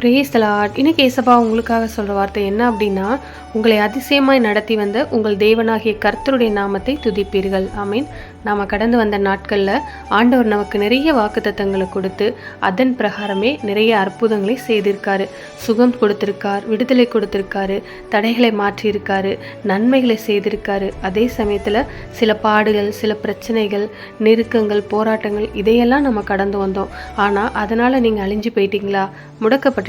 Brace Lord இன்னைக்கு ஏசப்பா உங்களுக்காக சொல்கிற வார்த்தை என்ன அப்படின்னா உங்களை அதிசயமாய் நடத்தி வந்த உங்கள் தேவனாகிய கர்த்தருடைய நாமத்தை துதிப்பீர்கள். ஆமீன். நாம் கடந்து வந்த நாட்களில் ஆண்டவர் நமக்கு நிறைய வாக்குத்தத்தங்களை கொடுத்து அதன் பிரகாரமே நிறைய அற்புதங்களை செய்திருக்காரு. சுகம் கொடுத்திருக்கார் விடுதலை கொடுத்திருக்காரு தடைகளை மாற்றியிருக்காரு நன்மைகளை செய்திருக்காரு. அதே சமயத்தில் சில பாடுகள் சில பிரச்சனைகள் நெருக்கங்கள் போராட்டங்கள் இதையெல்லாம் நம்ம கடந்து வந்தோம். ஆனால் அதனால் நீங்கள் அழிஞ்சு போயிட்டீங்களா?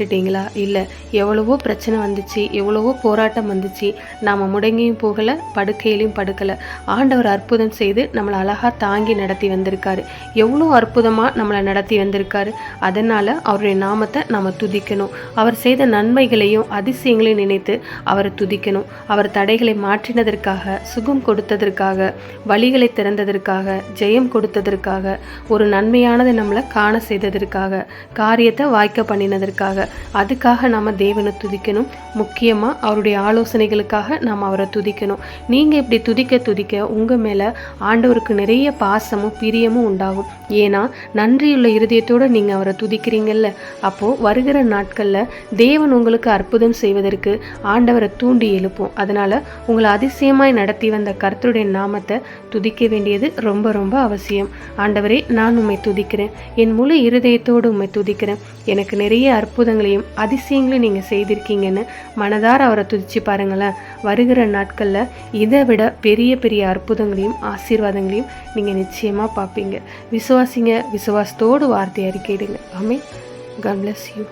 முடக்கப்பட்டுட்டீங்களா இல்லை எவ்வளவோ பிரச்சனை வந்துச்சு எவ்வளவோ போராட்டம் வந்துச்சு. நாம் முடங்கியும் போகலை படுக்கையிலையும் படுக்கலை. ஆண்டவர் அற்புதம் செய்து நம்மளை அழகாக தாங்கி நடத்தி வந்திருக்காரு. எவ்வளோ அற்புதமாக நம்மளை நடத்தி வந்திருக்காரு. அதனால் அவருடைய நாமத்தை நம்ம துதிக்கணும். அவர் செய்த நன்மைகளையும் அதிசயங்களையும் நினைத்து அவரை துதிக்கணும். அவர் தடைகளை மாற்றினதற்காக சுகம் கொடுத்ததற்காக வழிகளை திறந்ததற்காக ஜெயம் கொடுத்ததற்காக ஒரு நன்மையானதை நம்மளை காண செய்ததற்காக காரியத்தை வாய்க்க பண்ணினதற்காக அதுக்காக நாம் தேவனை துதிக்கணும். முக்கியமாக அவருடைய ஆலோசனைகளுக்காக நாம் அவரை துதிக்கணும். நீங்கள் இப்படி துதிக்க துதிக்க உங்கள் மேலே ஆண்டவருக்கு நிறைய பாசமும் பிரியமும் உண்டாகும். ஏன்னா நன்றியுள்ள இருதயத்தோடு நீங்கள் அவரை துதிக்கிறீங்கல்ல. அப்போது வருகிற நாட்களில் தேவன் உங்களுக்கு அற்புதம் செய்வதற்கு ஆண்டவரை தூண்டி எழுப்போம். அதனால் உங்களை அதிசயமாய் நடத்தி வந்த கர்த்தருடைய நாமத்தை துதிக்க வேண்டியது ரொம்ப ரொம்ப அவசியம். ஆண்டவரே நான் உம்மை துதிக்கிறேன். என் முழு இருதயத்தோடு உம்மை துதிக்கிறேன். எனக்கு நிறைய அற்புதங்கள் அற்புதங்களையும் அதிசயங்களையும் நீங்கள் செய்திருக்கீங்கன்னு மனதார அவரை துதிச்சு பாருங்களேன். வருகிற நாட்களில் இதை விட பெரிய பெரிய அற்புதங்களையும் ஆசீர்வாதங்களையும் நீங்கள் நிச்சயமாக பார்ப்பீங்க. விசுவாசிங்க விசுவாசத்தோடு வார்த்தை அறிக்கையிடுங்க. ஆமே கம்லஸ் யூ